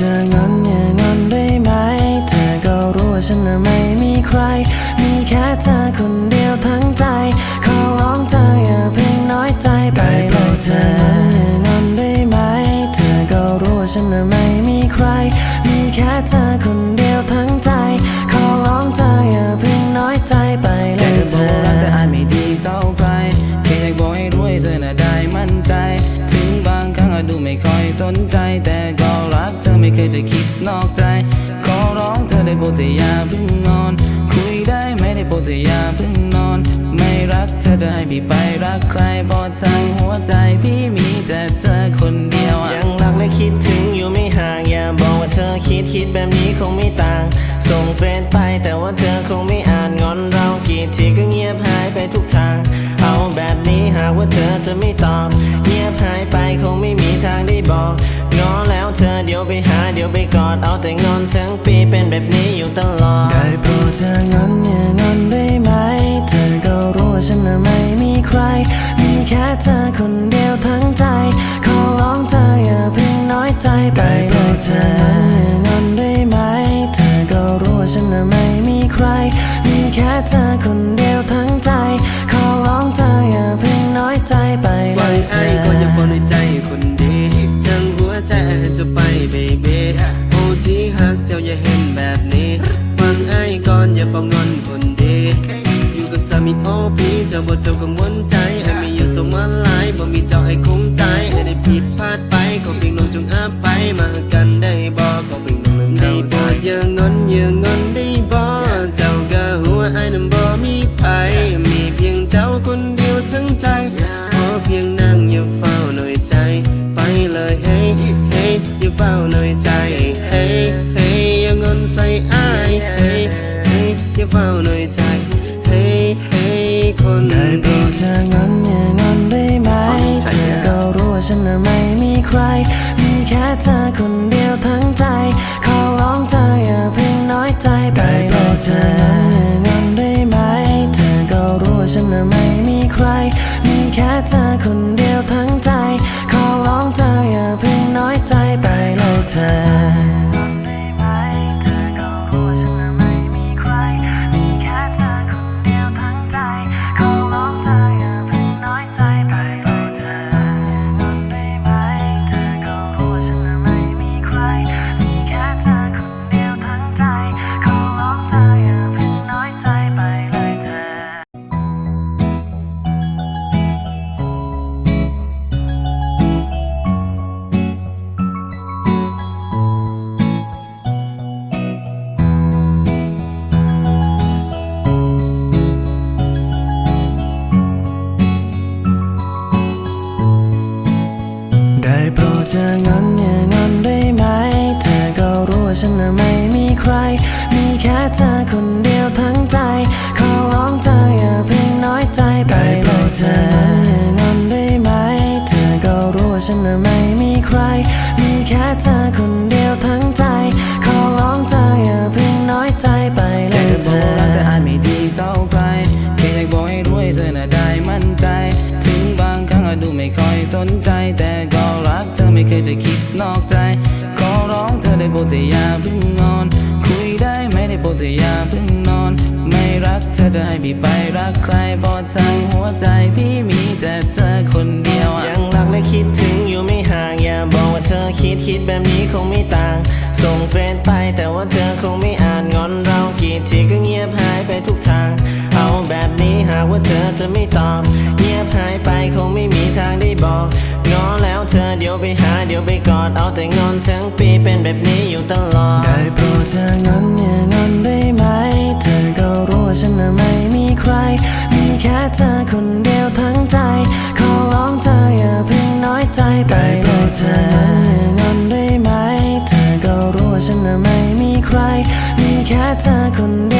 ธองอนอย่างอนได้ไหม เธอก็รู้ว่าฉันน่ะไม่มีใคร มีแค่เธอคนเดียวทั้งใจ ขอร้องเธออย่าเพียงน้อยใจไปเลยเธออย่างอนได้ไหม เธอก็รู้ว่าฉันน่ะไม่มีใคร มีแค่เธอคนเดียวทั้งใจ ขอร้องเธออย่าเพียงน้อยใจไปเลยเธอรักแต่อาจไม่ดีเท่าใครแค่อยากบอกให้รู้เธอน่ะได้มั่นใจ ถึงบางครั้งอดูไม่ค่อยสนใจแต่ ดี๋จะคิดนอกใจ ขอร้องเธอได้โปรดอย่าเพิ่งนอน คุยได้ไหมได้โปรดอย่าเพิ่งนอน ไม่รักเธอจะให้พี่ไปรักใครพอทางหัวใจพี่มีแต่เธอคนเดียวยังรักและคิดถึงอยู่ไม่ห่างอย่าบอกว่าเธอคิดคิดแบบนี้คงไม่ต่าง ส่งเฟซไปแต่ว่า พีเจ้าบ่ เรู้ว่าฉันน่ะไม่มีใคร มีแค่เธอคนเดียวทั้งใจ ขอร้องเธออย่าเพิ่งน้อยใจไปเลยเธองอนได้ไหม เธอก็รู้ว่าฉันน่ะไม่มีใคร มีแค่เธอคนเดียวทั้งใจ ขอร้องเธออย่าเพิ่งน้อยใจไปเลอยากยจะบเธอกว่ารักแต่อาจไม่ดีเท่าใครแค่อยากบอกให้รู้ให้เธอน่ะได้มั่นใจ ถึงบางครั้งอาจดูไม่ค่อยสนใจ แต่ก็รักเธอไม่เคยจะคิดนอกใจ ได้โปรดแต่อย่าเพิ่งนอน คุยได้ไหมได้โปรดแต่อย่าเพิ่งนอน ไม่รักเธอจะให้พี่ไปรักใครเพอทั้งหัวใจพี่มีแต่เธอคนเดียวยังรักและคิดถึงอยู่ไม่ห่างอย่าบอกว่าเธอคิดคิดแบบนี้คงไม่ต่าง ส่งเฟซไปแต่ว่าเธอคงไม่อ่านงอนเรากี่ทีก็เงียบหายไปทุกทาง เอาแบบนี้หากว่าเธอจะไม่ตอบ เงียบหายไปคงไม่มีทางได้บอก ดียวไปกอดเอาแต่งอนทั้งปีเป็นแบบนี้อยู่ตลอด ได้โปรดเธองอนอย่างอนได้ไหม เธอก็รู้ว่าฉันน่ะไม่มีใคร มีแค่เธอคนเดียวทั้งใจ ขอร้องเธออย่าเพิ่งน้อยใจไปเลยเธองอนได้ไหม เธอก็รู้ว่าฉันน่ะไม่มีใคร มีแค่เธอคนเดียว